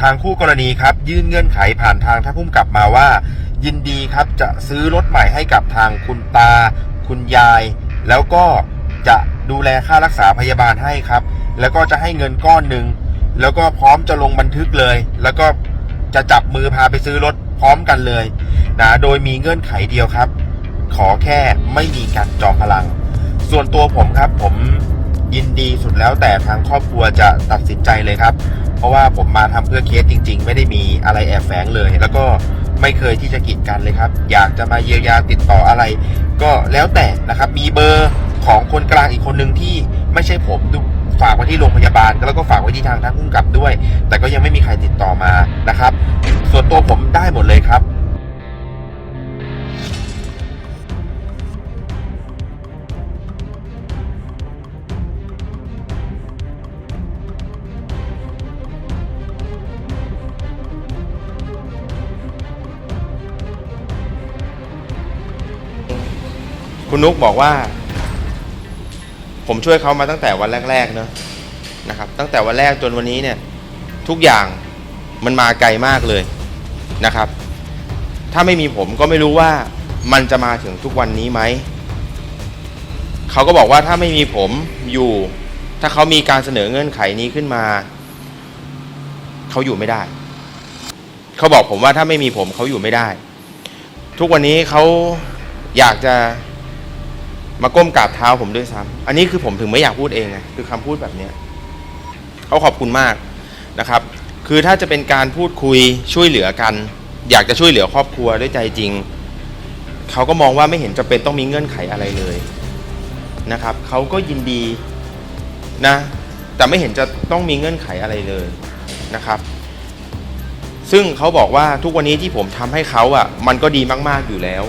ทางคู่กรณีครับ ยื่นเงื่อนไขผ่านทางท่านผู้กำกับมาว่า ยินดีครับจะซื้อรถใหม่ให้กับทางคุณตา คุณยาย แล้วก็จะดูแลค่ารักษาพยาบาลให้ครับ แล้วก็จะให้เงินก้อนหนึ่งแล้วก็พร้อมจะลงบันทึกเลย แล้วก็จะจับมือพาไปซื้อรถพร้อมกันเลยนะโดยมีเงื่อนไขเดียวครับ ขอแค่ไม่มีการจอมพลัง ส่วนตัวผมครับผมยินดีสุดแล้วแต่ทางครอบครัวจะตัดสินใจเลยครับ เพราะว่าผมมาทำเพื่อเคสจริง ๆ ไม่ได้มีอะไรแอบแฝงเลย แล้วก็ไม่เคยที่จะกีดกันเลยครับ อยากจะมาเยียวยาติดต่ออะไร ก็แล้วแต่นะครับ มีเบอร์ของคนกลางอีกคนหนึ่งที่ไม่ใช่ผมฝากไว้ที่โรงพยาบาลแล้วก็ฝากไว้ที่ทางท่านผู้กำกับด้วย แต่ก็ยังไม่มีใครติดต่อมานะครับ ส่วนตัวผมได้หมดเลยครับ คุณนุกบอกว่า ผมช่วยเขามาตั้งแต่วันแรก ๆ เนอะนะครับ ตั้งแต่วันแรกจนวันนี้เนี่ย ทุกอย่างมันมาไกลมากเลยนะครับ ถ้าไม่มีผมก็ไม่รู้ว่ามันจะมาถึงทุกวันนี้ไหม เขาก็บอกว่าถ้าไม่มีผมอยู่ ถ้าเขามีการเสนอเงื่อนไขนี้ขึ้นมา เขาอยู่ไม่ได้ เขาบอกผมว่าถ้าไม่มีผมเขาอยู่ไม่ได้ ทุกวันนี้เขาอยากจะ มาก้มกราบเท้าผมด้วยซ้ำอันนี้คือผมถึงไม่อยากพูดเองไงคือคำพูดแบบเนี้ยเขาขอบคุณมากนะครับ คือถ้าจะเป็นการพูดคุยช่วยเหลือกัน อยากจะช่วยเหลือครอบครัวด้วยใจจริงเขาก็มองว่าไม่เห็นจะเป็นต้องมีเงื่อนไขอะไรเลยนะครับเขาก็ยินดีนะแต่ไม่เห็นจะต้องมีเงื่อนไขอะไรเลยนะครับ ซึ่งเขาบอกว่าทุกวันนี้ที่ผมทำให้เขาอะมันก็ดีมาก ๆอยู่แล้ว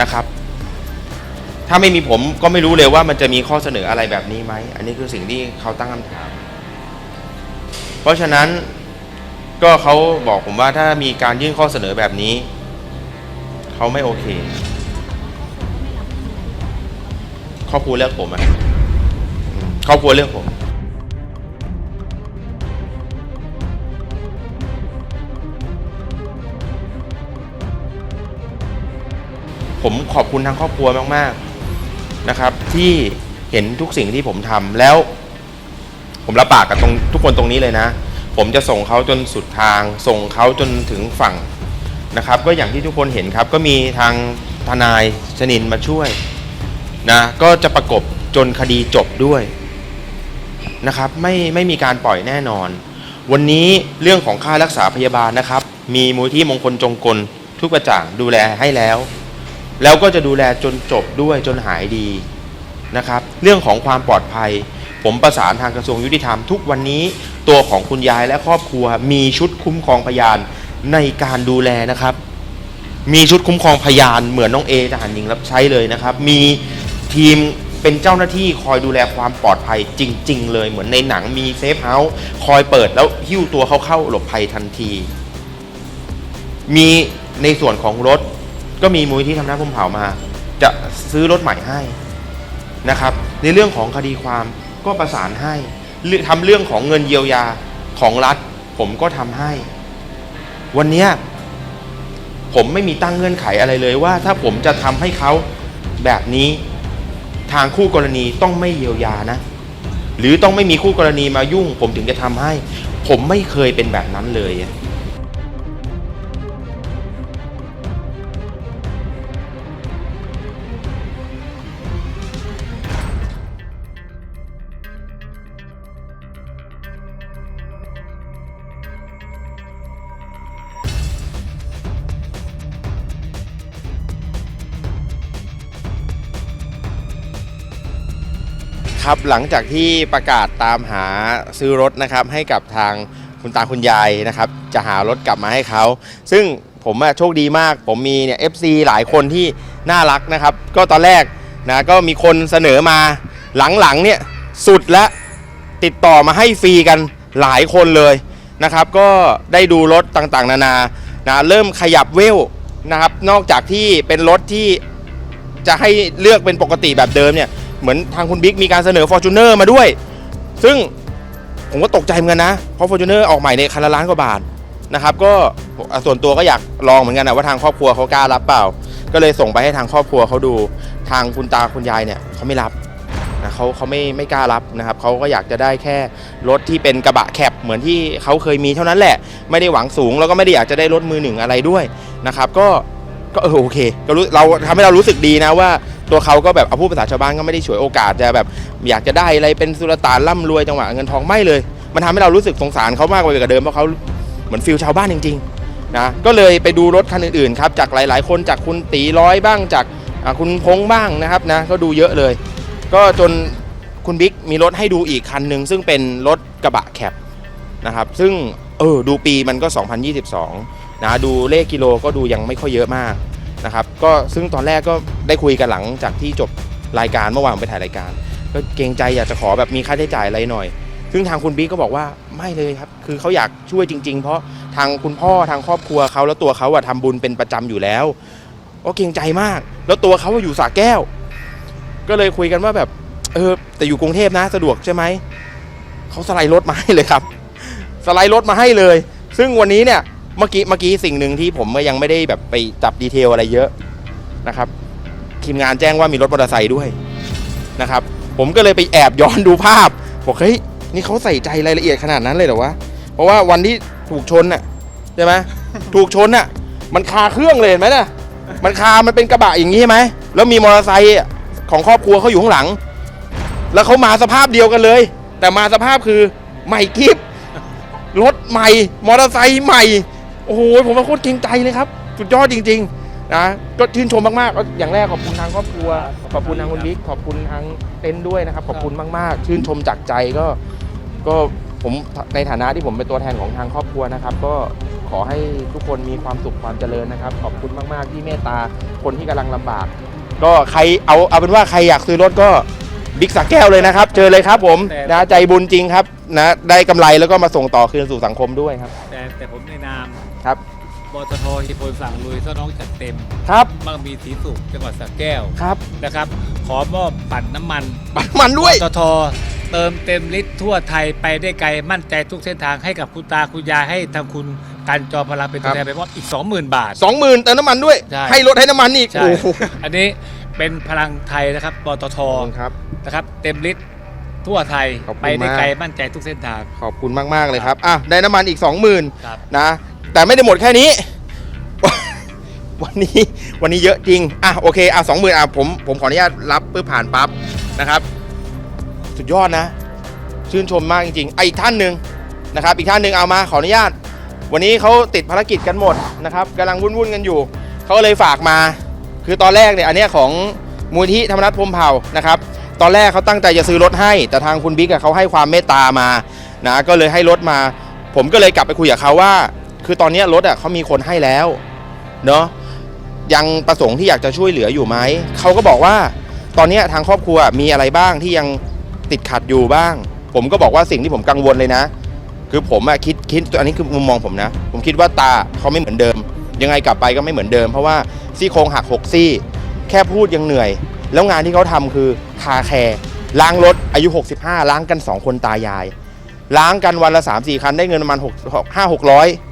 นะครับ ถ้าไม่มีผมก็ไม่รู้เลยว่ามันจะมีข้อเสนออะไรแบบนี้ไหม อันนี้คือสิ่งที่เขาตั้งคำถาม เพราะฉะนั้นก็เขาบอกผมว่าถ้ามีการยื่นข้อเสนอแบบนี้ เขาไม่โอเค ครอบครัวเลือกผมอะอืมครอบครัวเลือกผมผมขอบคุณทางครอบครัวมาก ๆ นะครับ ที่เห็นทุกสิ่งที่ผมทำแล้ว ผมรับปากกับตรงทุกคนตรงนี้เลยนะ ผมจะส่งเขาจนสุดทาง ส่งเขาจนถึงฝั่งนะครับ ก็อย่างที่ทุกคนเห็นครับ ก็มีทางทนายชนินมาช่วยนะก็จะประกบจนคดีจบด้วยนะครับ ไม่ไม่มีการปล่อยแน่นอน วันนี้เรื่องของค่ารักษาพยาบาลนะครับ มีมูลที่มงคลจงกลทุกประจ่างดูแลให้แล้ว แล้วก็จะดูแลจนจบด้วยจนหายดีนะครับ เรื่องของความปลอดภัย ผมประสานทางกระทรวงยุติธรรม ทุกวันนี้ตัวของคุณยายและครอบครัว มีชุดคุ้มครองพยานในการดูแลนะครับ มีชุดคุ้มครองพยานเหมือนน้องเอทหารหญิงรับใช้เลยนะครับ มีทีมเป็นเจ้าหน้าที่คอยดูแลความปลอดภัยจริง ๆ เลยเหมือนในหนังมีเซฟเฮาส์คอยเปิดแล้วหิ้วตัวเขาเข้าหลบภัยทันที มีในส่วนของรถ ก็มีมูลที่ทำหน้าพุ่มเผามา จะซื้อรถใหม่ให้นะครับ ในเรื่องของคดีความก็ประสานให้ทำเรื่องของเงินเยียวยาของรัฐ ผมก็ทำให้ วันนี้ผมไม่มีตั้งเงื่อนไขอะไรเลยว่า ถ้าผมจะทำให้เขาแบบนี้ทางคู่กรณีต้องไม่เยียวยานะ หรือต้องไม่มีคู่กรณีมายุ่ง ผมถึงจะทำให้ ผมไม่เคยเป็นแบบนั้นเลย อะครับหลังจากที่ประกาศตามหาซื้อรถนะครับให้กับทางคุณตาคุณยายนะครับจะหารถกลับมาให้เขา ซึ่งผมอะโชคดีมาก ผมมีเนี่ย FC หลายคนที่น่ารักนะครับ ก็ตอนแรกนะก็มีคนเสนอมาหลังๆเนี่ยสุดแล้วติดต่อมาให้ฟรีกันหลายคนเลยนะครับ ก็ได้ดูรถต่างๆ นานานะเริ่มขยับเวลนะครับ นอกจากที่เป็นรถที่จะให้เลือกเป็นปกติแบบเดิมเนี่ย เหมือนทางคุณบิ๊กมีการเสนอ f o r t u n e r มาด้วย ซึ่งผมก็ตกใจเหมือนกันนะ เพราะ Fortuner ออกใหม่ในคันละล้านกว่าบาทนะครับก็ส่วนตัวก็อยากลองเหมือนกันนะว่าทางครอบครัวเขากล้ารับเปล่า ก็เลยส่งไปให้ทางครอบครัวเขาดูทางคุณตาคุณยายเนี่ยเขาไม่รับนะเขาเขาไม่ไม่กล้ารับนะครับเขาก็อยากจะได้แค่รถที่เป็นกระบะแคปเหมือนที่เขาเคยมีเท่านั้นแหละ ไม่ได้หวังสูงแล้วก็ไม่ได้อยากจะได้รถมือหนึ่งอะไรด้วยนะครับ ก็ก็เออโอเคก็รู้เราทำให้เรารู้สึกดีนะว่า ตัวเขาก็แบบเอาพูดภาษาชาวบ้านก็ไม่ได้ฉวยโอกาสจะแบบอยากจะได้อะไรเป็นสุลต่านร่ำรวยจังหวะเงินทองไม่เลย มันทำให้เรารู้สึกสงสารเขามากกว่าเดิมเพราะเขาเหมือนฟิลชาวบ้านจริงๆนะก็เลยไปดูรถคันอื่นๆครับจากหลาย ๆ คนจากคุณตีร้อยบ้างจากคุณพงษ์บ้างนะครับนะก็ดูเยอะเลย ก็จนคุณบิ๊กมีรถให้ดูอีกคันหนึ่งซึ่งเป็นรถกระบะแคปนะครับซึ่งเออดูปีมันก็ 2022นะดูเลขกิโลก็ดูยังไม่ค่อยเยอะมาก นะครับก็ซึ่งตอนแรกก็ได้คุยกันหลังจากที่จบรายการเมื่อวานผมไปถ่ายรายการ ก็เกรงใจอยากจะขอแบบมีค่าใช้จ่ายอะไรหน่อย ซึ่งทางคุณบิ๊กก็บอกว่าไม่เลยครับ คือเขาอยากช่วยจริง ๆ เพราะทางคุณพ่อทางครอบครัวเขาแล้วตัวเขาอะทำบุญเป็นประจำอยู่แล้วก็เกรงใจมาก แล้วตัวเขาอะอยู่สระแก้ว ก็เลยคุยกันว่าแบบ เออ แต่อยู่กรุงเทพนะสะดวกใช่ไหม เขาสไลด์รถมาให้เลยครับ สไลด์รถมาให้เลย ซึ่งวันนี้เนี่ย เมื่อกี้เมื่อกี้สิ่งหนึ่งที่ผมก็ยังไม่ได้แบบไปจับดีเทลอะไรเยอะนะครับทีมงานแจ้งว่ามีรถมอเตอร์ไซค์ด้วยนะครับ ผมก็เลยไปแอบย้อนดูภาพบอกเฮ้ยนี่เขาใส่ใจรายละเอียดขนาดนั้นเลยเหรอวะเพราะว่าวันที่ถูกชนน่ะใช่ไหมถูกชนน่ะ มันคาเครื่องเลยเห็นไหมน่ะมันคามันเป็นกระบะอย่างนี้ใช่ไหมแล้วมีมอเตอร์ไซค์ของครอบครัวเขาอยู่ข้างหลัง แล้วเขามาสภาพเดียวกันเลย แต่มาสภาพคือใหม่กิฟรถใหม่ มอเตอร์ไซค์ใหม่ โอ้โหผมว่าโคตรเกรงใจเลยครับ สุดยอดจริงๆนะก็ชื่นชมมากๆก็อย่างแรกขอบคุณทางครอบครัว ขอบคุณทางคุณบิ๊กขอบคุณทางเต็นท์ด้วยนะครับ ขอบคุณมากๆ ชื่นชมจากใจก็ก็ผมในฐานะที่ผมเป็นตัวแทนของทางครอบครัวนะครับ ก็ขอให้ทุกคนมีความสุขความเจริญนะครับ ขอบคุณมากๆที่เมตตาคนที่กำลังลำบาก ก็ใครเอาเอาเป็นว่าใครอยากซื้อรถก็บิ๊กสักแก้วเลยนะครับเจอเลยครับผมนะใจบุญจริงครับนะได้กำไรแล้วก็มาส่งต่อคืนสู่สังคมด้วยครับ แต่แต่ผมในนาม ครับบตทฮิพลสั่งลุยเจ้าน้องจัดเต็มครับบางมีสีสุขจังหวัดสระแก้วครับนะครับ ขอมอบปั่นน้ำมันปันมันด้วย บตทเติมเต็มลิตรทั่วไทยไปได้ไกลมั่นใจทุกเส้นทางให้กับคุณตาคุณยายให้ทางคุณการจอพลังเป็นตัวแทนไปมอบอีก 20,000 บาทสองหมื่นเติมน้ำมันด้วย ใช่ ให้รถให้น้ำมันอีกใช่ โอ้โหอันนี้เป็นพลังไทยนะครับบตทครับ นะครับ เต็มลิตรทั่วไทยขอบคุณไปได้ไกลมากมั่นใจทุกเส้นทางขอบคุณมากๆเลยครับอะได้น้ำมันอีก 20,000 ครับ นะ แต่ไม่ได้หมดแค่นี้ วันนี้วันนี้เยอะจริง อะโอเคอะสองหมื่นอะผมผมขออนุญาตรับเพื่อผ่านปั๊บนะครับ สุดยอดนะ ชื่นชมมากจริงๆอะอีกท่านหนึ่งนะครับ อีกท่านหนึ่งเอามาขออนุญาต วันนี้เขาติดภารกิจกันหมดนะครับกำลังวุ่นๆกันอยู่เขาก็เลยฝากมา คือตอนแรกเนี่ยอันเนี้ยของมูลที่ธรรมนัฐพรมเผ่านะครับตอนแรกเขาตั้งใจจะซื้อรถให้ แต่ทางคุณบิ๊กอะเขาให้ความเมตตามานะก็เลยให้รถมา ผมก็เลยกลับไปคุยกับเขาว่า คือตอนนี้รถอะเขามีคนให้แล้วเนาะยังประสงค์ที่อยากจะช่วยเหลืออยู่ไหมเขาก็บอกว่าตอนนี้ทางครอบครัวมีอะไรบ้างที่ยังติดขัดอยู่บ้าง ผมก็บอกว่าสิ่งที่ผมกังวลเลยนะ คือผมอะคิดคิดอันนี้คือมุมมองผมนะ ผมคิดว่าตาเขาไม่เหมือนเดิม ยังไงกลับไปก็ไม่เหมือนเดิม เพราะว่าซี่โครงหักหกซี่ แค่พูดยังเหนื่อย แล้วงานที่เขาทำคือคาแคร์ล้างรถอายุ 65 ล้างกัน 2 คนตายาย ล้างกันวันละ 3 4 คันได้เงินประมาณ6 5 600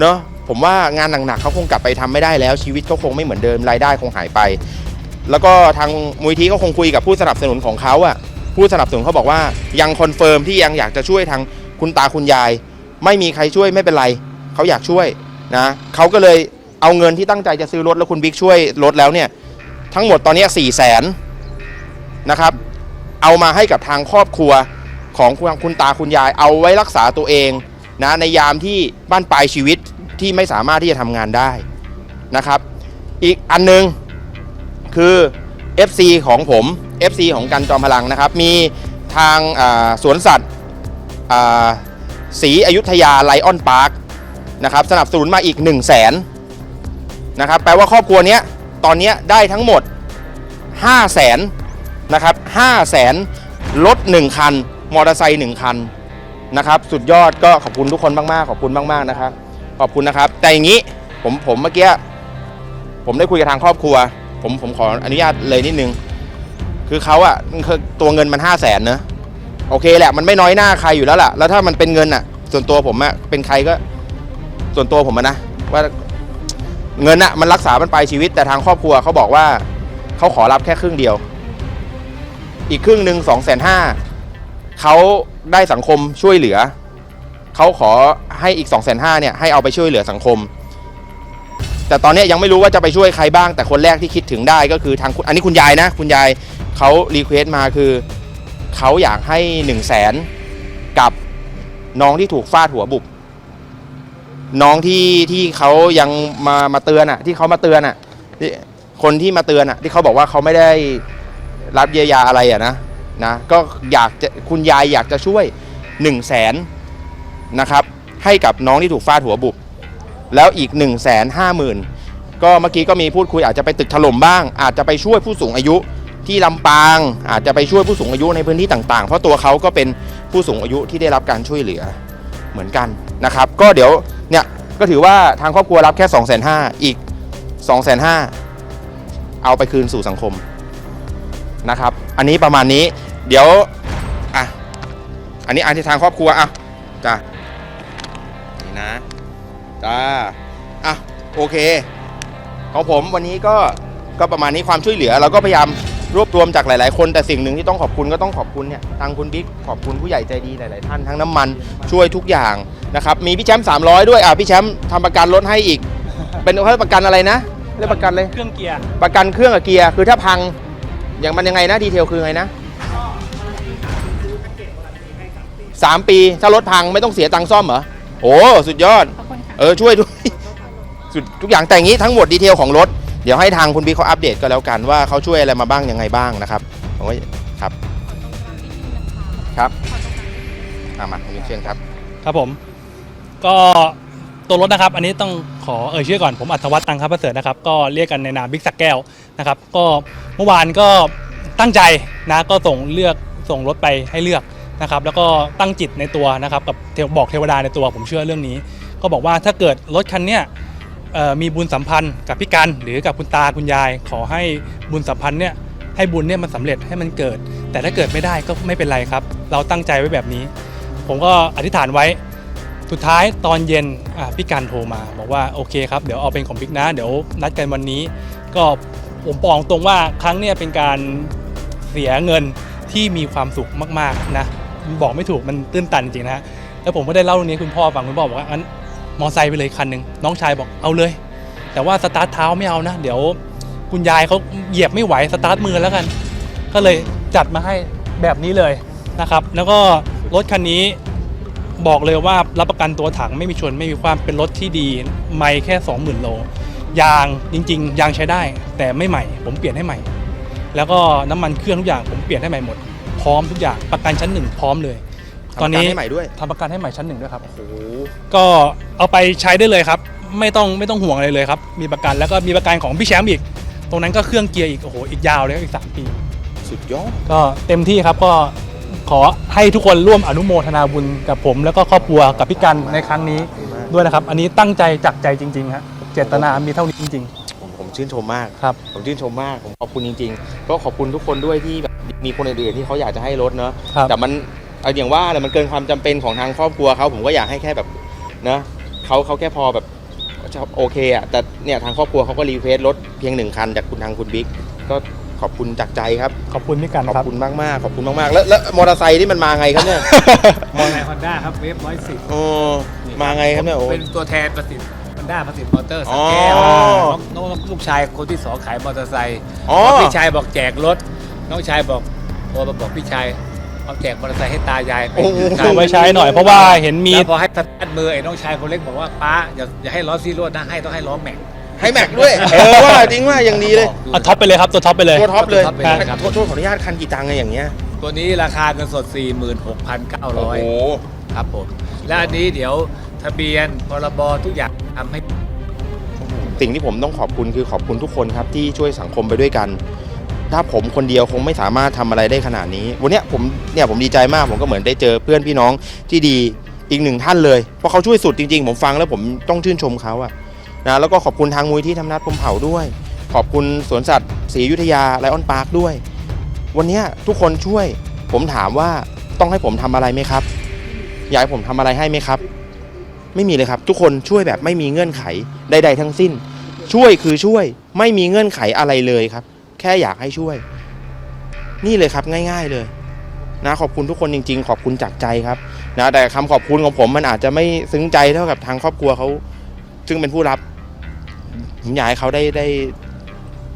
เนาะผมว่างานหนักๆเขาคงกลับไปทำไม่ได้แล้ว ชีวิตเขาคงไม่เหมือนเดิมรายได้คงหายไป แล้วก็ทางมูลที่ก็คงคุยกับผู้สนับสนุนของเขาอะผู้สนับสนุนเขาบอกว่ายังคอนเฟิร์มที่ยังอยากจะช่วยทางคุณตาคุณยาย ไม่มีใครช่วยไม่เป็นไรเขาอยากช่วยนะเขาก็เลยเอาเงินที่ตั้งใจจะซื้อรถแล้วคุณบิ๊กช่วยรถแล้วเนี่ยทั้งหมดตอนนี้4ี่แสนนะครับ เอามาให้กับทางครอบครัวของคุณคุณตาคุณยาย เอาไว้รักษาตัวเอง นะในยามที่บ้านปลายชีวิตที่ไม่สามารถที่จะทำงานได้นะครับ อีกอันหนึงคือ FC ของผม FC ของกันจอมพลังนะครับ มีทางอ่าสวนสัตว์อ่าศรีอยุธยาไลออนพาร์คนะครับสนับสนุนมาอีก 1 0 0 0 0แสนนะครับแปลว่าครอบครัวเนี้ยตอนเนี้ยได้ทั้งหมด 5 0 0แสนนะครับ5 0 0แสนรถ1คัน มอเตอร์ไซค์1คัน นะครับ สุดยอดก็ขอบคุณทุกคนมากๆขอบคุณมากๆนะครับ ขอบคุณนะครับ แต่อย่างนี้ผมผมเมื่อกี้ผมได้คุยกับทางครอบครัว ผมผมขออนุญาตเลยนิดนึง คือเขาอะคือตัวเงินมัน5 0 0แสนเนอะโอเคแหละมันไม่น้อยหน้าใครอยู่แล้วล่ะ แล้วถ้ามันเป็นเงินอะส่วนตัวผมอะเป็นใครก็ส่วนตัวผมอะนะว่าเงินอะมันรักษามันไปชีวิตแต่ทางครอบครัวเขาบอกว่าเขาขอรับแค่ครึ่งเดียว อีกครึ่งหนึ่งสองแสนห้าเขา ได้สังคมช่วยเหลือ เขาขอให้อีก2องแสนห้าเนี่ยให้เอาไปช่วยเหลือสังคม แต่ตอนนี้ยังไม่รู้ว่าจะไปช่วยใครบ้าง แต่คนแรกที่คิดถึงได้ก็คือทางคุณอันนี้คุณยายนะ คุณยายเขารีเควสต์มาคือเขาอยากให้1นึ่งแสนกับน้องที่ถูกฟาดหัวบุบน้องที่ที่เขายังมามาเตือนอะที่เขามาเตือนอะที่คนที่มาเตือนอะที่เขาบอกว่าเขาไม่ได้รับเยียวยาอะไรอะนะ นะก็อยากจะคุณยายอยากจะช่วย1นึ่งแสนนะครับให้กับน้องที่ถูกฟาดหัวบุบแล้วอีก1นึ่งแสนห้าหมื่นก็เมื่อกี้ก็มีพูดคุยอาจจะไปตึกถล่มบ้าง อาจจะไปช่วยผู้สูงอายุที่ลำปางอาจจะไปช่วยผู้สูงอายุในพื้นที่ต่างๆ เพราะตัวเขาก็เป็นผู้สูงอายุที่ได้รับการช่วยเหลือเหมือนกันนะครับ ก็เดี๋ยวเนี่ยก็ถือว่าทางครอบครัวรับแค่2องแสนห้าอีก2องแสนห้าเอาไปคืนสู่สังคมนะครับ อันนี้ประมาณนี้ เดี๋ยวอะอันนี้อันที่ทางครอบครัวอะจ้ะนี่นะจ้าอะโอเคของผมวันนี้ก็ก็ประมาณนี้ความช่วยเหลือเราก็พยายามรวบรวมจากหลาย ๆ คนแต่สิ่งหนึ่งที่ต้องขอบคุณก็ต้องขอบคุณเนี่ยทางคุณบิ๊กขอบคุณผู้ใหญ่ใจดีหลาย ๆ ท่านทั้งน้ำมันช่วยทุกอย่างนะครับมีพี่แชมป์300 ด้วยอะพี่แชมป์ทำประกันรถให้อีก เป็นเขาเรียกประกันอะไรนะเรียกประกันเลยเครื่องเกียร์ประกันเครื่องกับเกียร์คือถ้าพังอย่างมันยังไงนะดีเทลคือไงนะ สามปี ถ้ารถพังไม่ต้องเสียตังค์ซ่อมเหรอ โอ้สุดยอด ขอบคุณค่ะ เออช่วยด้วยสุดทุกอย่างแต่อย่างนี้ทั้งหมดดีเทลของรถ เดี๋ยวให้ทางคุณบิ๊กเขาอัปเดตก็แล้วกันว่าเขาช่วยอะไรมาบ้างยังไงบ้างนะครับผมว่าครับครับอะมาคุณบิ๊กเชิญครับ ครับผม ก็ตัวรถนะครับ อันนี้ต้องขอเอ่ยชื่อก่อนผมอัธวัฒน์ตังคประเสริฐนะครับ ก็เรียกกันในนามบิ๊กสักแก้วนะครับ ก็เมื่อวานก็ตั้งใจนะก็ส่งเลือกส่งรถไปให้เลือก นะครับแล้วก็ตั้งจิตในตัวนะครับกับเทวบอกเทวดาในตัวผมเชื่อเรื่องนี้ ก็บอกว่าถ้าเกิดรถคันเนี้ยมีบุญสัมพันธ์กับพี่กันหรือกับคุณตาคุณยาย ขอให้บุญสัมพันธ์เนี่ยให้บุญเนี่ยมันสำเร็จให้มันเกิด แต่ถ้าเกิดไม่ได้ก็ไม่เป็นไรครับ เราตั้งใจไว้แบบนี้ ผมก็อธิษฐานไว้สุดท้ายตอนเย็นพี่การโทรมา บอกว่าโอเคครับเดี๋ยวเอาเป็นของบิ๊กนะเดี๋ยวนัดกันวันนี้ ก็ผมบอกตรงว่าครั้งเนี้ยเป็นการเสียเงินที่มีความสุขมากๆนะ บอกไม่ถูกมันตื้นตันจริงนะฮะแล้วผมก็ได้เล่าเรื่องนี้คุณพ่อฟังคุณพ่อบอกว่างั้นมอไซค์ไปเลยคันหนึ่งน้องชายบอกเอาเลย แต่ว่าสตาร์ทเท้าไม่เอานะ เดี๋ยวคุณยายเขาเหยียบไม่ไหวสตาร์ทมือแล้วกัน ก็เลยจัดมาให้แบบนี้เลยนะครับ แล้วก็รถคันนี้บอกเลยว่ารับประกันตัวถังไม่มีชนไม่มีความเป็นรถที่ดี ไม่แค่ 20,000 โล ยางจริง ๆ ยางใช้ได้ แต่ไม่ใหม่ ผมเปลี่ยนให้ใหม่ แล้วก็น้ำมันเครื่องทุกอย่างผมเปลี่ยนให้ใหม่หมด พร้อมทุกอย่างประกันชั้นหนึ่งพร้อมเลย ตอนนี้ทำการให้ใหม่ด้วย ทำประกันให้ใหม่ชั้นหนึ่งด้วยครับ โอ้โหก็เอาไปใช้ได้เลยครับ ไม่ต้องไม่ต้องห่วงอะไรเลยครับ มีประกันแล้วก็มีประกันของพี่แชมป์อีก ตรงนั้นก็เครื่องเกียร์อีกโอ้โหอีกยาวเลยครับอีกสามปี สุดยอด ก็เต็มที่ครับก็ขอให้ทุกคนร่วมอนุโมทนาบุญกับผม แล้วก็ครอบครัวกับพี่กันในครั้งนี้ด้วยนะครับ อันนี้ตั้งใจจากใจจริงๆฮะเจตนามีเท่านี้จริงผมผม ชื่นชมมาก ครับ ผมชื่นชมมาก ผมขอบคุณจริงๆ ก็ขอบคุณทุกคนด้วยที่แบบมีคนอื่นๆที่เขาอยากจะให้รถเนาะครับ แต่มันเอาอย่างว่าเลยมันเกินความจำเป็นของทางครอบครัวเขาผมก็อยากให้แค่แบบนะเขาเขาแค่พอแบบโอเคอะแต่เนี่ยทางครอบครัวเขาก็รีเควสรถเพียงหนึ่งคันจากคุณทางคุณบิ๊กก็ขอบคุณจากใจครับๆขอบคุณพี่กันขอบครับ คุณมากมากๆขอบคุณมากๆแล้วแล้วมอเตอร์ไซค์ที่มันมาไงครับเนี่ย มอเตอร์ไซค์ฮอนด้าครับเวฟร้อยสิบโอ้มาไงครับเนี่ยโอ้เป็นตัวแทนประสิทธิ์ฮอน ด้าประสิทธิ์มอเตอร์สอ๋อแก้วน้องน้องลูกชายคนที่สองขายมอเตอร์ไซค์อ๋อพอพี่ชายบอกแจกรถ น้องชายบอกโทรมาบอกพี่ชายเอาแจกมอเตอร์ไซค์ให้ตายายไปโอ้โห เอาไว้ใช้หน่อยเพราะว่าเห็นมี แล้วพอให้สตาร์ทมือไอ้น้องชายคนเล็กบอกว่าป้าอย่าอย่าให้ล้อซีโร่นะให้ต้องให้ล้อแม็กให้แม็กด้วย เออว่าจริงว่าอย่างดีเลย เอาท็อปไปเลยครับตัวท็อปไปเลย ตัวท็อปเลยตัวท็อปไปเลยครับ โทษโทษขออนุญาตคันกี่ตังค์ไงอย่างเงี้ย ตัวนี้ราคาเงินสดโอ้โห46,900ครับผมและอันนี้เดี๋ยว ทะเบียนพรบทุกอย่างทำให้ สิ่งที่ผมต้องขอบคุณคือขอบคุณทุกคนครับที่ช่วยสังคมไปด้วยกัน ถ้าผมคนเดียวคงไม่สามารถทำอะไรได้ขนาดนี้ วันเนี้ยผมเนี่ยผมดีใจมากผมก็เหมือนได้เจอเพื่อนพี่น้องที่ดีอีกหนึ่งท่านเลย เพราะเขาช่วยสุดจริงๆ ผมฟังแล้วผมต้องชื่นชมเขาอะนะแล้วก็ขอบคุณทางมูลที่ทำนัดพรหมเผาด้วย ขอบคุณสวนสัตว์ศรีอยุธยาไลออนพาร์คด้วย วันเนี้ยทุกคนช่วย ผมถามว่าต้องให้ผมทำอะไรไหมครับ อยากให้ผมทำอะไรให้ไหมครับ ไม่มีเลยครับ ทุกคนช่วยแบบไม่มีเงื่อนไขใด ๆ ทั้งสิ้น ช่วยคือช่วยไม่มีเงื่อนไขอะไรเลยครับ แค่อยากให้ช่วย นี่เลยครับง่าย ๆเลย นะขอบคุณทุกคนจริง ๆ ขอบคุณจากใจครับนะแต่คำขอบคุณของผมมันอาจจะไม่ซึ้งใจเท่ากับทางครอบครัวเขาซึ่งเป็นผู้รับผมอยากให้เขาได้ได้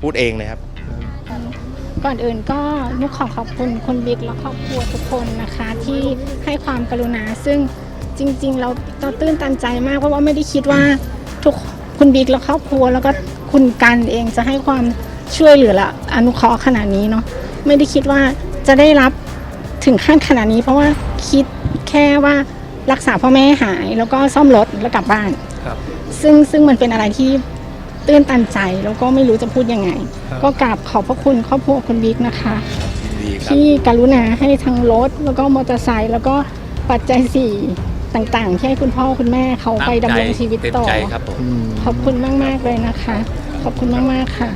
พูดเองเลยครับก่อนอื่นก็นุกขอขอบคุณคุณบิ๊กและครอบครัวทุกคนนะคะ ที่ให้ความกรุณาซึ่ง จริง ๆ เราเราตื้นตันใจมากเพราะว่าไม่ได้คิดว่าทุกคุณบิ๊กและครอบครัว แล้วก็คุณกันเองจะให้ความช่วยเหลือและอนุเคราะห์ขนาดนี้เนาะไม่ได้คิดว่าจะได้รับถึงขั้นขนาดนี้ เพราะว่าคิดแค่ว่ารักษาพ่อแม่ให้หาย แล้วก็ซ่อมรถแล้วกลับบ้าน ครับ ซึ่งซึ่งมันเป็นอะไรที่ตื้นตันใจแล้วก็ไม่รู้จะพูดยังไง ครับ ก็กราบขอบพระคุณครอบครัวคุณบิ๊กนะคะ ดีครับ ที่กรุณาให้ทั้งรถแล้วก็มอเตอร์ไซค์แล้วก็ปัจจัยสี่ ต่างๆ ที่ให้คุณพ่อคุณแม่เขาไปดำรงชีวิตเต็มต่อ ใจครับผมขอบคุณมาก ๆ เลยนะคะ ขอบคุณมาก ๆ ค่ะ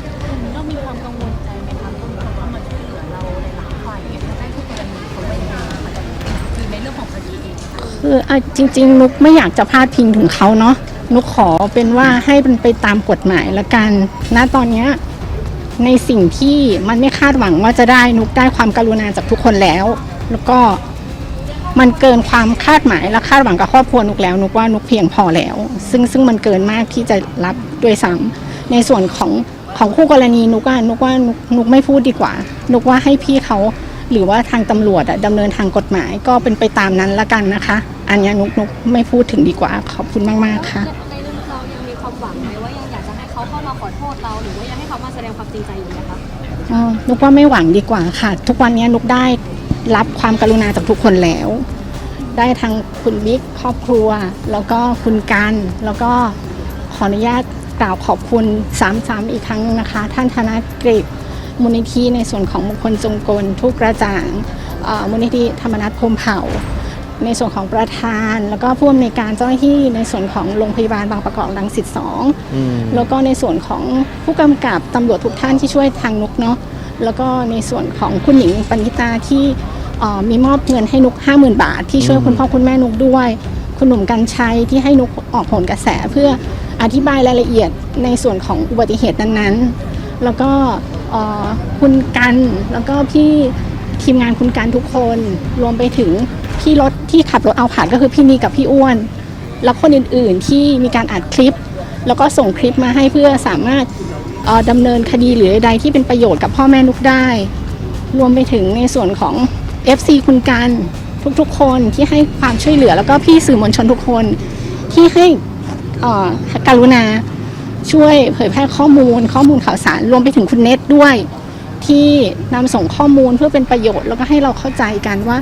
เรามีความกังวลใจไหมคะคนเขาเข้ามาช่วยเหลือเราหลายๆฝ่ายอย่างเงี้ยจะได้คู่กรณีเขาเป็นยังไงมันจะคือในเรื่องของคดีเองคืออะจริง ๆ นุกไม่อยากจะพาดพิงถึงเขาเนาะนุกขอเป็นว่าให้มันไปตามกฎหมายละกันณตอนเนี้ยในสิ่งที่มันไม่คาดหวังว่าจะได้นุกได้ความกรุณาจากทุกคนแล้ว แล้วก็ มันเกินความคาดหมายและคาดหวังกับครอบครัวนุกแล้วนุกว่านุกเพียงพอแล้ว ซึ่งซึ่งมันเกินมากที่จะรับด้วยซ้ำในส่วนของของคู่กรณีนุกว่านุกว่านุกนุกไม่พูดดีกว่า นุกว่าให้พี่เขาหรือว่าทางตำรวจอะดำเนินทางกฎหมายก็เป็นไปตามนั้นละกันนะคะ อันเนี้ยนุกนุกไม่พูดถึงดีกว่าขอบคุณมากๆค่ะในเรื่องเรายังมีความหวังไหมว่ายังอยากจะให้เขาเข้ามาขอโทษเราหรือว่ายังให้เขามาแสดงความจริงใจอยู่ไหมคะอ๋อนุกว่าไม่หวังดีกว่าค่ะ ทุกวันนี้นุกได้รับความกรุณาจากทุกคนแล้ว ได้ทั้งคุณบิ๊กครอบครัว แล้วก็คุณกัน แล้วก็ขออนุญาตกล่าวขอบคุณซ้ำๆอีกครั้งนะคะ ท่านธนกฤษมูลนิธิในส่วนของมงคลจงกลทุกกระจ่างเอ่อมูลนิธิธรรมนัฐพรหมเผ่า ในส่วนของประธาน แล้วก็ผู้อำนวยการเจ้าหน้าที่ในส่วนของโรงพยาบาลบางประกอบรังสิตสองแล้วก็ในส่วนของผู้กำกับตำรวจทุกท่านที่ช่วยทางนุกเนาะแล้วก็ในส่วนของคุณหญิงปณิตาที่เอ่อ มีมอบเงินให้นุก50,000บาท ที่ช่วยคุณพ่อคุณแม่นุกด้วย คุณหนุ่มกัญชัยที่ให้นุกออกผลกระแสเพื่ออธิบายรายละเอียดในส่วนของอุบัติเหตุนั้นๆ แล้วก็เอ่อคุณกันแล้วก็พี่ทีมงานคุณกันทุกคนรวมไปถึงพี่รถที่ขับรถเอาผ่านก็คือพี่นีกับพี่อ้วน แล้วคนอื่นๆที่มีการอัดคลิป แล้วก็ส่งคลิปมาให้เพื่อสามารถเอ่อดำเนินคดีหรือใดๆที่เป็นประโยชน์กับพ่อแม่นุกได้ รวมไปถึงในส่วนของ FC คุณกันทุกๆคนที่ให้ความช่วยเหลือ แล้วก็พี่สื่อมวลชนทุกคนที่ให้การุณาช่วยเผยแพร่ข้อมูล ข้อมูลข่าวสารรวมไปถึงคุณเน็ตด้วย ที่นำส่งข้อมูลเพื่อเป็นประโยชน์ แล้วก็ให้เราเข้าใจกันว่า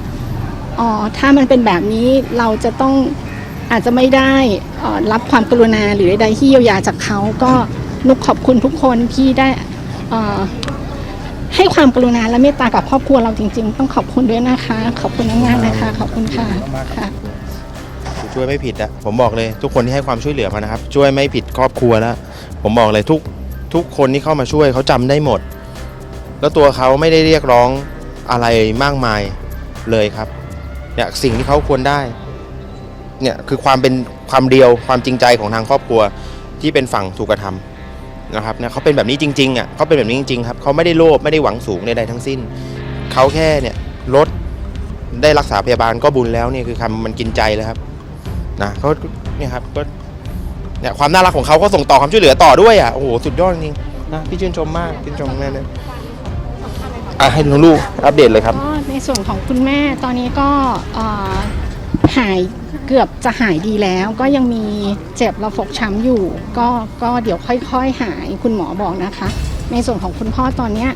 อ๋อถ้ามันเป็นแบบนี้เราจะต้องอาจจะไม่ได้อ่อรับความกรุณาหรือใดๆที่เยียวยาจากเขาก็นุกขอบคุณทุกคนที่ได้อ่อ ให้ความกรุณาและเมตตากับครอบครัวเราจริง ๆ ต้องขอบคุณด้วยนะคะ ขอบคุณมากๆนะคะ ขอบคุณค่ะค่ะ ช่วยไม่ผิดอะผมบอกเลยทุกคนที่ให้ความช่วยเหลือมานะครับ ช่วยไม่ผิดครอบครัวแล้วผมบอกเลยทุกทุกคนที่เข้ามาช่วยเขาจำได้หมด แล้วตัวเขาไม่ได้เรียกร้องอะไรมากมายเลยครับเนี่ยสิ่งที่เขาควรได้เนี่ยคือความเป็นความเดียวความจริงใจของทางครอบครัวที่เป็นฝั่งถูกกระทำ นะครับเนี่ยเขาเป็นแบบนี้จริงๆอะเขาเป็นแบบนี้จริงๆครับเขาไม่ได้โลภไม่ได้หวังสูงใดๆทั้งสิ้นเขาแค่เนี่ยลดได้รักษาพยาบาลก็บุญแล้วเนี่ยคือคำมันกินใจแล้วครับนะเขาเนี่ยครับก็เนี่ยความน่ารักของเขาก็ส่งต่อความช่วยเหลือต่อด้วยอะโอ้โหสุดยอดจริงนะพี่ชื่นชมมากชื่นชมแม่เลยอะให้น้องลูกอัปเดตเลยครับ ก็ในส่วนของคุณแม่ตอนนี้ก็ หายเกือบจะหายดีแล้ว ก็ยังมีเจ็บระฟกช้ำอยู่ ก็ก็เดี๋ยวค่อยๆ หายคุณหมอบอกนะคะ ในส่วนของคุณพ่อตอนเนี้ย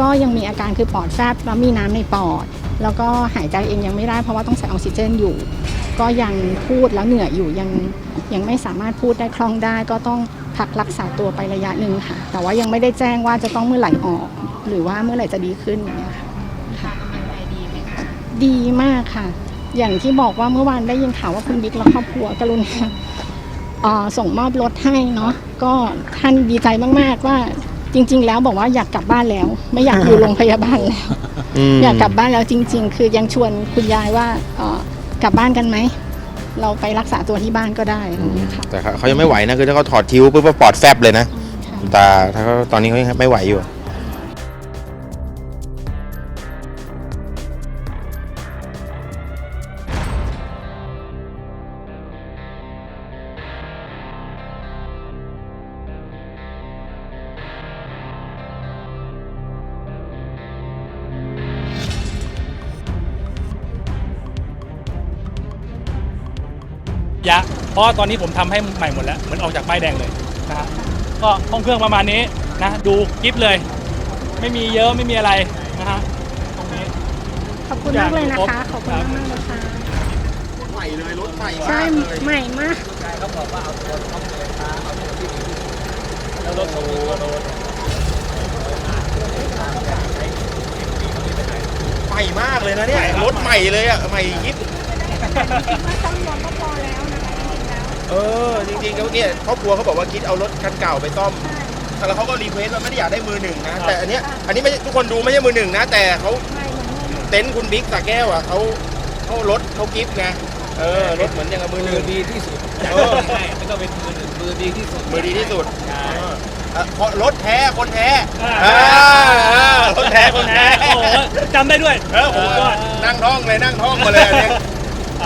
ก็ยังมีอาการคือปอดแฟบแล้วมีน้ำในปอด แล้วก็หายใจเองยังไม่ได้เพราะว่าต้องใส่ออกซิเจนอยู่ ก็ยังพูดแล้วเหนื่อยอยู่ยังยังไม่สามารถพูดได้คล่องได้ ก็ต้องพักรักษาตัวไประยะหนึ่งค่ะ แต่ว่ายังไม่ได้แจ้งว่าจะต้องเมื่อไหร่ออก หรือว่าเมื่อไหร่จะดีขึ้นอย่างเงี้ยค่ะค่ะดีมากค่ะ อย่างที่บอกว่าเมื่อวานได้ยินข่าวว่าคุณบิ๊กและครอบครัวกรุณาเอ่อส่งมอบรถให้เนาะก็ท่านดีใจมากๆว่าจริง ๆ แล้วบอกว่าอยากกลับบ้านแล้ว ไม่อยากอยู่โรงพยาบาลแล้วอืมอยากกลับบ้านแล้วจริง ๆ คือยังชวนคุณยายว่าเอ่อกลับบ้านกันไหมเราไปรักษาตัวที่บ้านก็ได้อะไรอย่างเงี้ยค่ะ แต่เขาเขายังไม่ไหวนะคือถ้าเขาถอดทิ้วปุ๊บก็ปอดแฟบเลยนะค่ะคุณตาถ้าเขาตอนนี้เขายังไม่ไหวอยู่ ยะ เพราะว่าตอนนี้ผมทำให้ใหม่หมดแล้ว เหมือนออกจากป้ายแดงเลยนะฮะก็ห้องเครื่องประมาณนี้นะ ดูกิฟเลย ไม่มีเยอะไม่มีอะไรนะฮะตรงนี้ขอบคุณมากเลยนะคะ ขอบคุณมากๆเลยค่ะใหม่เลยรถใหม่ใช่ใหม่มากใช่เขาบอกว่าเอาตัวเขาเลยมาเอาตัวที่ดีที่สุดแล้วรถของตัวโดนใหม่มากเลยนะเนี่ยรถใหม่เลยอะใหม่ยิบ เออจริงๆเขาเนี่ยครอบครัวเขาบอกว่าคิดเอารถคันเก่าไปซ่อม แล้วเขาก็รีเควสต์ว่าไม่ได้อยากได้มือหนึ่งนะ แต่อันเนี้ยอันนี้ไม่ใช่ทุกคนดูไม่ใช่มือหนึ่งนะ แต่เขาเต็นท์คุณบิ๊กสาแก้วอะเขาเขารถเขากิฟต์ไงเออรถเหมือนอย่างกับมือหมืนึ่องดีที่สุดเออใช่ไม่ต้องเป็นมือหนึ่งมือดีที่สุดมือดีที่สุดใช่เออเพราะรถแท้คนแท้อ่าอ่ารถแท้คนแท้โอ้โหจำได้ด้วยเออผมก็นั่งท่องเลยนั่งท่องมาเลยอันนี้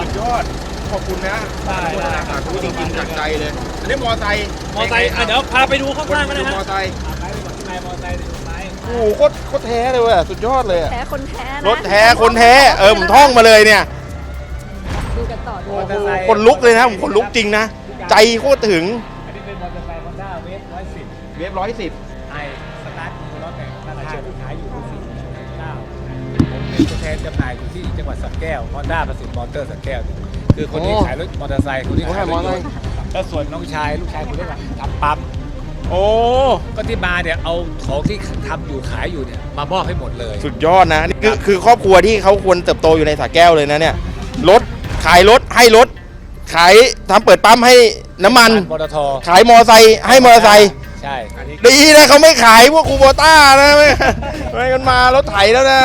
สุดยอด ขอบคุณนะได้โฆษณาสาธุจริงๆจากใจเลย อันนี้มอไซค์มอไซค์อะเดี๋ยวพาไปดูข้างล่างกันนะมอฮะไซค์ไปไปก่อนไปมอเตอไซค์ไปโอ้โหโคตรโคตรแท้เลยว่ะสุดยอดเลยอะแท้คนแท้นะรถแท้คนแท้เออผมท่องมาเลยเนี่ยดูกันต่อด้โอ้โหคนลุกเลยนะผมคนลุกจริงนะใจโคตรถึงอันนี้เป็นมอเตอร์ไซค์ฮอนด้าเวฟร้อยสิบเวฟร้อยสิบไอสตาร์ทมือรถเนี่ยราคาที่ขายอยู่ที่สี่เก้าผมเป็นตัวแทนจำหน่ายอยู่ที่จังหวัดสระแก้วฮอนด้าประสิทธิ์มอเตอร์สระแก้ว คือคนที่ขายรถมอเตอร์ไซค์คนที่ขายรถยนต์แล้วส่วนน้องชายลูกชายคนเล็กอะทำปั๊มโอ้ก็ที่มาเนี่ยเอาของที่ทำอยู่ขายอยู่เนี่ยมามอบให้หมดเลย สุดยอดนะนี่คือคือครอบครัวที่เขาควรเติบโตอยู่ในสาแก้วเลยนะเนี่ยรถขายรถให้รถ ขายทำเปิดปั๊มให้น้ำมัน ปตทขายมอไซค์ให้มอเตอร์ไซค์ใช่อันนี้ดีนะเขาไม่ขายพวกคูโบต้านะไม่ไม่กันมารถไถแล้วนะ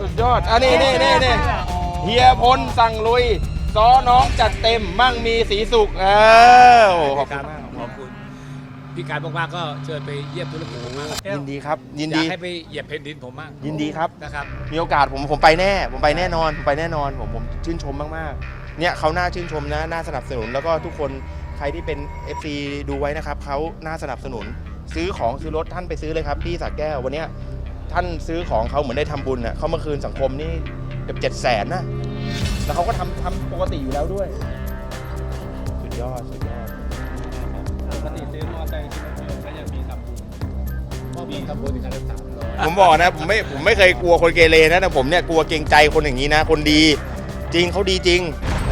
สุดยอดอันนี้นี่นี่นี่เฮียพลสั่งลุย ซ้อน้องจัดเต็มมั่งมีสีสุขเออโอ้ขอบคุณมากขอบคุณ พี่การมากๆก็เชิญไปเยี่ยมธุรกิจผมมากยินดีครับ ยินอยาดี กให้ไปเหยียบเพนดินผมมากยินดีครับ นะครับ มีโอกาสผมผมไปแน่ ผมไปแน่นอน ผมไปแน่นอนผมผมชื่นชมมากๆ เนี่ยเขาน่าชื่นชมนะน่าสนับสนุนแล้วก็ทุกคนใครที่เป็น FC ดูไว้นะครับเขาน่าสนับสนุน ซื้อของซื้อรถท่านไปซื้อเลยครับที่สระแก้ววันเนี้ยท่านซื้อของเขาเหมือนได้ทำบุญน่ะเขามาคืนสังคมนี่เกือบเจ็ดแสนนะ แล้วเขาก็ทำทำปกติอยู่แล้วด้วย สุดยอด สุดยอดปกติซื้อมอไซค์ก็จะมีทำบุญก็มีทำบุญอีกครั้งละสามร้อยผมบอกนะ ผมไม่ผมไม่เคยกลัวคนเกเรนะแต่ผมเนี่ยกลัวเกรงใจคนอย่างนี้นะ คนดี จริงเขาดีจริง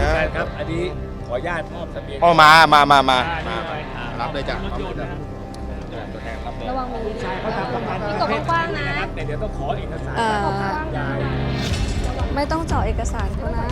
นะใช่ครับ อันนี้ขออนุญาตมอบทะเบียนอ๋อมามามามาอ่านี่มาหน่อยอ่ารับเลยจ้ะถยนต์นะระวังมือใช่เขาทำประมาณพี่กบกว้างๆนะแต่เดี๋ยวต้องขอเอกสารเอ่อยาย ไม่ต้องเจาะเอกสารเขานะ